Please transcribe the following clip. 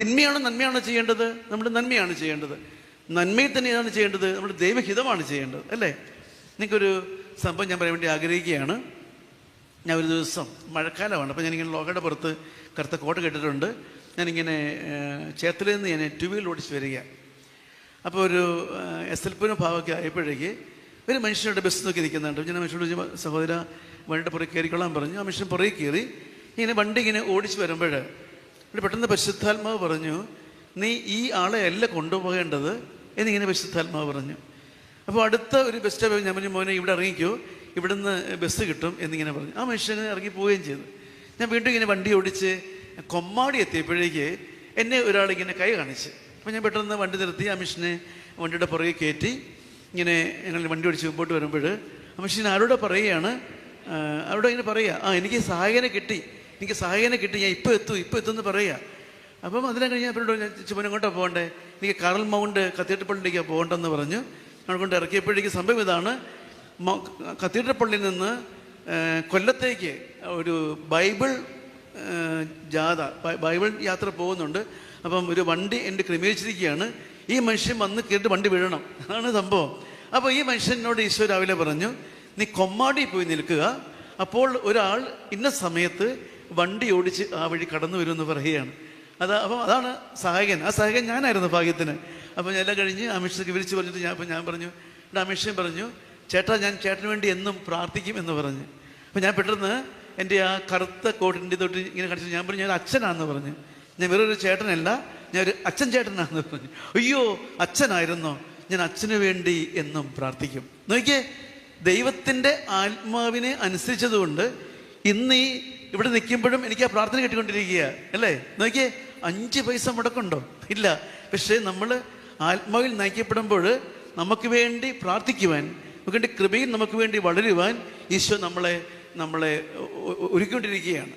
തിന്മയാണോ നന്മയാണോ ചെയ്യേണ്ടത്? നമ്മൾ നന്മയാണ് ചെയ്യേണ്ടത്. നന്മയിൽ തന്നെയാണ് ചെയ്യേണ്ടത്. നമ്മൾ ദൈവഹിതമാണ് ചെയ്യേണ്ടത്. അല്ലേ? നിങ്ങൾക്കൊരു സംഭവം ഞാൻ പറയാൻ വേണ്ടി ആഗ്രഹിക്കുകയാണ്. ഞാൻ ഒരു ദിവസം മഴക്കാലമാണ്. അപ്പോൾ ഞാനിങ്ങനെ ലോകയുടെ പുറത്ത് കറുത്ത കോട്ട് കെട്ടിട്ടുണ്ട്. ഞാനിങ്ങനെ ചേർത്തലയിൽ നിന്ന് ഞാൻ ടു വീലർ ഓടിച്ച് വരിക അപ്പോൾ ഒരു എസ് എൽ പിന് ഭാഗമൊക്കെ ആയപ്പോഴേക്ക് ഒരു മനുഷ്യരുടെ ബസ് നോക്കി നിൽക്കുന്നുണ്ട്. ഞാൻ മനുഷ്യനോട് സഹോദര വണ്ടിയുടെ പുറകെ കയറിക്കൊള്ളാൻ പറഞ്ഞു. ആ മനുഷ്യൻ പുറകെ കയറി ഇങ്ങനെ വണ്ടി ഇങ്ങനെ ഓടിച്ച് വരുമ്പോൾ ഇവിടെ പെട്ടെന്ന് പരിശുദ്ധാത്മാവ് പറഞ്ഞു നീ ഈ ആളെ അല്ല കൊണ്ടുപോകേണ്ടത് എന്നിങ്ങനെ പരിശുദ്ധാത്മാവ് പറഞ്ഞു. അപ്പോൾ അടുത്ത ഒരു ബസ് സ്റ്റോപ്പ് ഞാൻ പറഞ്ഞു മോനെ ഇവിടെ ഇറങ്ങിക്കോ. ഇവിടുന്ന് ബസ് കിട്ടും എന്നിങ്ങനെ പറഞ്ഞു. ആ മനുഷ്യന് ഇറങ്ങി പോവുകയും ചെയ്തു. ഞാൻ വീണ്ടും ഇങ്ങനെ വണ്ടി ഓടിച്ച് കൊമ്മാടി എത്തിയപ്പോഴേക്ക് എന്നെ ഒരാളിങ്ങനെ കൈ കാണിച്ച്. അപ്പോൾ ഞാൻ പെട്ടെന്ന് വണ്ടി നിർത്തി ആ മനുഷ്യനെ വണ്ടിയുടെ പുറകെ കയറ്റി ഇങ്ങനെ ഞങ്ങൾ വണ്ടി ഓടിച്ച് മുമ്പോട്ട് വരുമ്പോൾ ആ മനുഷ്യൻ ആരോടെ പറയുകയാണ് ആരോടെ ഇങ്ങനെ പറയുക ആ എനിക്ക് സഹായകനെ കിട്ടി. എനിക്ക് സഹായനെ കിട്ടി ഞാൻ ഇപ്പോൾ എത്തും ഇപ്പോൾ എത്തുമെന്ന് പറയുക അപ്പം അതിനെ കഴിഞ്ഞ് അവരോട് എങ്ങോട്ടാണ് പോകണ്ടേ? എനിക്ക് കാറൽ മൗണ്ട് കത്തീഡ്രൽ പള്ളിയിലേക്ക് പോകണ്ടെന്ന് പറഞ്ഞു. ഞങ്ങൾ കൊണ്ട് ഇറക്കിയപ്പോഴേക്ക് സംഭവം ഇതാണ്. കത്തീഡ്രൽ പള്ളിയിൽ നിന്ന് കൊല്ലത്തേക്ക് ഒരു ബൈബിൾ ജാഥ ബൈബിൾ യാത്ര പോകുന്നുണ്ട്. അപ്പം ഒരു വണ്ടി എന്റെ ക്രമീകരിച്ചിരിക്കുകയാണ്. ഈ മനുഷ്യൻ വന്ന് കയറിയിട്ട് വണ്ടി വീഴണം. അതാണ് സംഭവം. അപ്പോൾ ഈ മനുഷ്യനോട് ഈശോ രാവിലെ പറഞ്ഞു നീ കൊമ്മാടി പോയി നിൽക്കുക. അപ്പോൾ ഒരാൾ ഇന്ന സമയത്ത് വണ്ടി ഓടിച്ച് ആ വഴി കടന്നു വരുമെന്ന് പറയുകയാണ്. അത് അപ്പോൾ അതാണ് സഹായകൻ. ആ സഹായകൻ ഞാനായിരുന്നു ഭാഗ്യത്തിന്. അപ്പോൾ എല്ലാം കഴിഞ്ഞ് അമിഷക്ക് വിളിച്ച് പറഞ്ഞിട്ട് ഞാൻ അപ്പം ഞാൻ പറഞ്ഞു എന്റെ അമിഷൻ പറഞ്ഞു ചേട്ടാ ഞാൻ ചേട്ടന് വേണ്ടി എന്നും പ്രാർത്ഥിക്കും എന്ന് പറഞ്ഞു. അപ്പോൾ ഞാൻ പെട്ടെന്ന് എന്റെ ആ കറുത്ത കോട്ടിന്റെ തൊട്ട് ഇങ്ങനെ കാണിച്ചു ഞാൻ പറഞ്ഞു ഞാൻ അച്ഛനാണെന്ന് പറഞ്ഞു. ഞാൻ വേറൊരു ചേട്ടനല്ല ഞാൻ ഒരു അച്ഛൻ ചേട്ടനാണെന്ന് പറഞ്ഞു. അയ്യോ അച്ഛനായിരുന്നോ? ഞാൻ അച്ഛന് വേണ്ടി എന്നും പ്രാർത്ഥിക്കും. നോക്കിയേ ദൈവത്തിന്റെ ആത്മാവിനെ അനുസരിച്ചതുകൊണ്ട് ഇന്ന് ഈ ഇവിടെ നിൽക്കുമ്പോഴും എനിക്ക് ആ പ്രാർത്ഥന കേട്ടുകൊണ്ടിരിക്കുക അല്ലേ? നോക്കിയേ അഞ്ച് പൈസ മുടക്കുണ്ടോ? ഇല്ല. പക്ഷേ നമ്മൾ ആത്മാവിൽ നയിക്കപ്പെടുമ്പോൾ നമുക്ക് വേണ്ടി പ്രാർത്ഥിക്കുവാൻ നമുക്ക് വേണ്ടി കൃപയിൽ നമുക്ക് വേണ്ടി വളരുവാൻ ഈശോ നമ്മളെ നമ്മളെ ഒരുക്കിക്കൊണ്ടിരിക്കുകയാണ്.